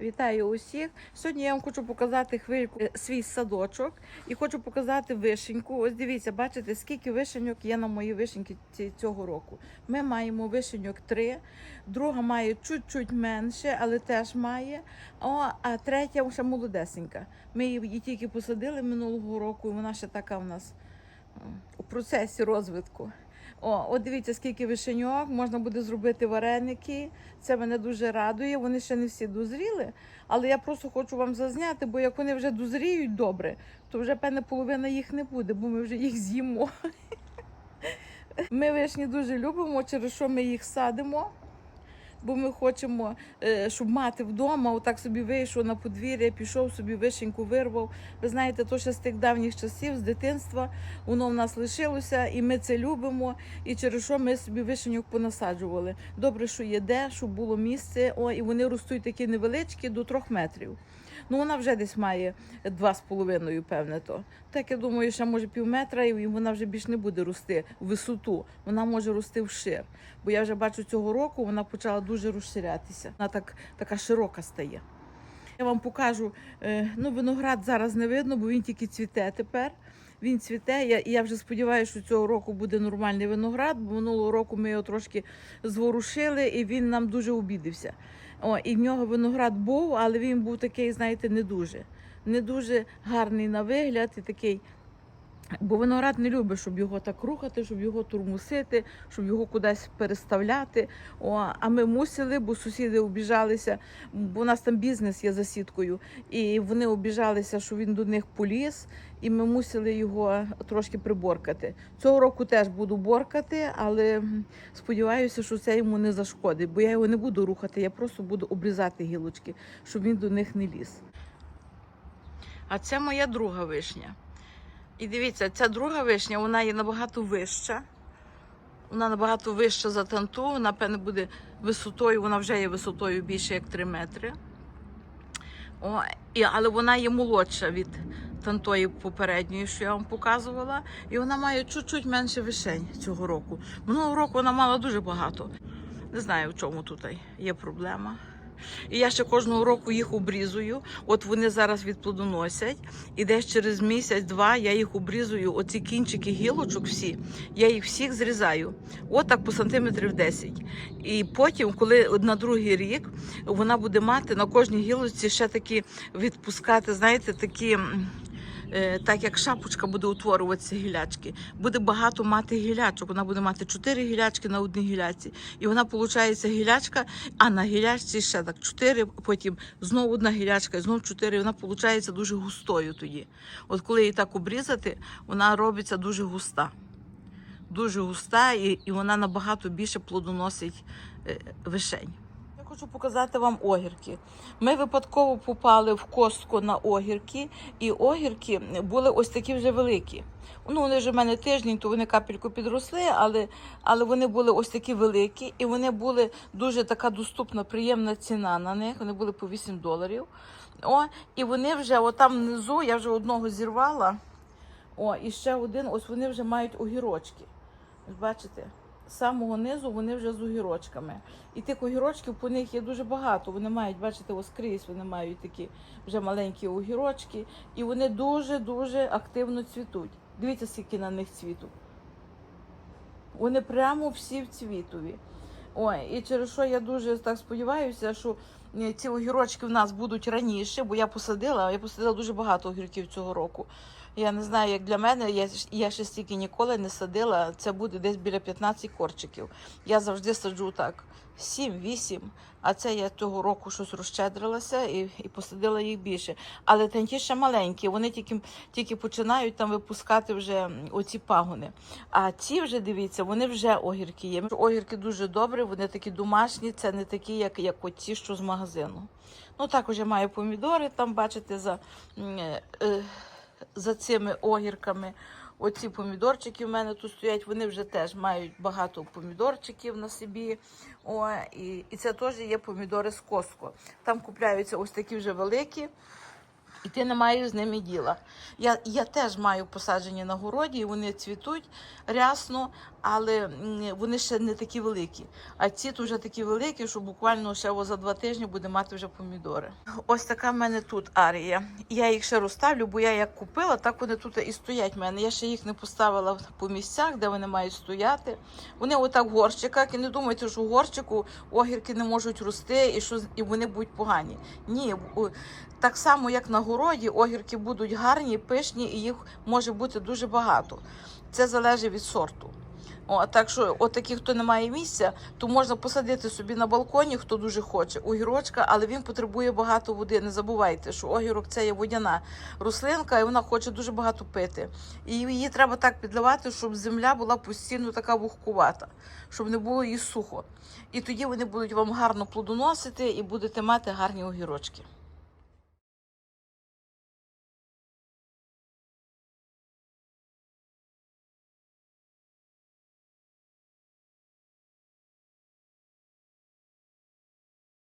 Вітаю усіх. Сьогодні я вам хочу показати хвильку е, свій садочок і хочу показати вишеньку. Ось дивіться, бачите, скільки вишеньок є на моїй вишеньки цього року. Ми маємо вишеньок три, друга має чуть-чуть менше, але теж має. О, а третя ще молодесенька. Ми її тільки посадили минулого року, і вона ще така в нас у процесі розвитку. О, от дивіться, скільки вишеньок, можна буде зробити вареники. Це мене дуже радує. Вони ще не всі дозріли, але я просто хочу вам зазняти, бо як вони вже дозріють добре, то вже певне половина їх не буде, бо ми вже їх з'їмо. Ми вишні дуже любимо, через що ми їх садимо. Бо ми хочемо, е, щоб мати вдома, отак собі вийшов на подвір'я, пішов собі вишеньку вирвав. Ви знаєте, то ще з тих давніх часів, з дитинства, воно в нас лишилося, і ми це любимо. І через що ми собі вишеньок понасаджували. Добре, що є де, щоб було місце. О, і вони ростуть такі невеличкі до трьох метрів. Ну, вона вже десь має два з половиною, певне то. Так я думаю, ще може пів метра, і вона вже більш не буде рости в висоту. Вона може рости вшир. Бо я вже бачу цього року, вона почала дуже розширятися. Вона так, така широка стає. Я вам покажу, е, ну, виноград зараз не видно, бо він тільки цвіте тепер. Він цвіте. Я, я вже сподіваюся, що цього року буде нормальний виноград, бо минулого року ми його трошки зворушили, і він нам дуже обідився. О, і в нього виноград був, але він був такий, знаєте, не дуже. Не дуже гарний на вигляд і такий. Бо виноград не любить, щоб його так рухати, щоб його турмусити, щоб його кудись переставляти. О, а ми мусили, бо сусіди обіжалися, бо у нас там бізнес є за сіткою, і вони обіжалися, що він до них поліз, і ми мусили його трошки приборкати. Цього року теж буду боркати, але сподіваюся, що це йому не зашкодить, бо я його не буду рухати, я просто буду обрізати гілочки, щоб він до них не ліз. А це моя друга вишня. І дивіться, ця друга вишня, вона є набагато вища. Вона набагато вища за танту, вона, певне, буде висотою, вона вже є висотою більше як 3 метри. О, і, але вона є молодша від тантої попередньої, що я вам показувала. І вона має чуть-чуть менше вишень цього року. Минулого року вона мала дуже багато. Не знаю, в чому тут є проблема. І я ще кожного року їх обрізую. От вони зараз відплодоносять. І десь через місяць-два я їх обрізую. Оці кінчики гілочок всі, я їх всіх зрізаю. От так по сантиметрів 10. І потім, коли на другий рік вона буде мати на кожній гілочці ще такі відпускати, знаєте, такі. Е, Так як шапочка буде утворюватися гілячки, буде багато мати гілячок. Вона буде мати чотири гілячки на одній гіляці. І вона виходить гілячка, а на гілячці ще так чотири, потім знову одна гілячка, і знову чотири. І вона виходить дуже густою тоді. От коли її так обрізати, вона робиться дуже густа. Дуже густа, і, і вона набагато більше плодоносить е, вишень. Хочу показати вам огірки. Ми випадково попали в костку на огірки, і огірки були ось такі вже великі. Ну, вони вже в мене тиждень, то вони капельку підросли, але, але вони були ось такі великі, і вони були дуже така доступна, приємна ціна на них. Вони були по 8 доларів. О, і вони вже отам внизу, я вже одного зірвала. О, і ще один, ось вони вже мають огірочки. Бачите? З самого низу вони вже з огірочками. І тих огірочків по них є дуже багато. Вони мають, бачите, ось скрізь вони мають такі вже маленькі огірочки. І вони дуже-дуже активно цвітуть. Дивіться, скільки на них цвіту. Вони прямо всі в цвітові. Ой, і через що я дуже так сподіваюся, що е, ці огірочки в нас будуть раніше, бо я посадила, я посадила дуже багато огірків цього року. Я не знаю, як для мене, я, я ще стільки ніколи не садила. Це буде десь біля 15 корчиків. Я завжди саджу так 7-8, а це я того року щось розщедрилася і, і посадила їх більше. Але ті ще маленькі, вони тільки, тільки починають там випускати вже оці пагони. А ці вже дивіться, вони вже огірки є. Огірки дуже добрі, вони такі домашні, це не такі, як, як оці, що з магазину. Ну також я маю помідори, там бачите, за, е, е, за цими огірками. Оці помідорчики в мене тут стоять, вони вже теж мають багато помідорчиків на собі. О, і, і це теж є помідори з коско. Там купляються ось такі вже великі. І ти не маєш з ними діла. Я, я теж маю посаджені на городі, і вони цвітуть рясно, але вони ще не такі великі. А ці тут вже такі великі, що буквально ще за два тижні буде мати вже помідори. Ось така в мене тут арія. Я їх ще розставлю, бо я як купила, так вони тут і стоять в мене. Я ще їх не поставила по місцях, де вони мають стояти. Вони отак в горщиках. І не думайте, що в горщику огірки не можуть рости і що і вони будуть погані. Ні, так само, як на городі, огірки будуть гарні, пишні, і їх може бути дуже багато. Це залежить від сорту. О, так що, от такі, хто не має місця, то можна посадити собі на балконі, хто дуже хоче, огірочка, але він потребує багато води. Не забувайте, що огірок це є водяна рослинка, і вона хоче дуже багато пити. І її треба так підливати, щоб земля була постійно така вухкувата, щоб не було їй сухо. І тоді вони будуть вам гарно плодоносити і будете мати гарні огірочки.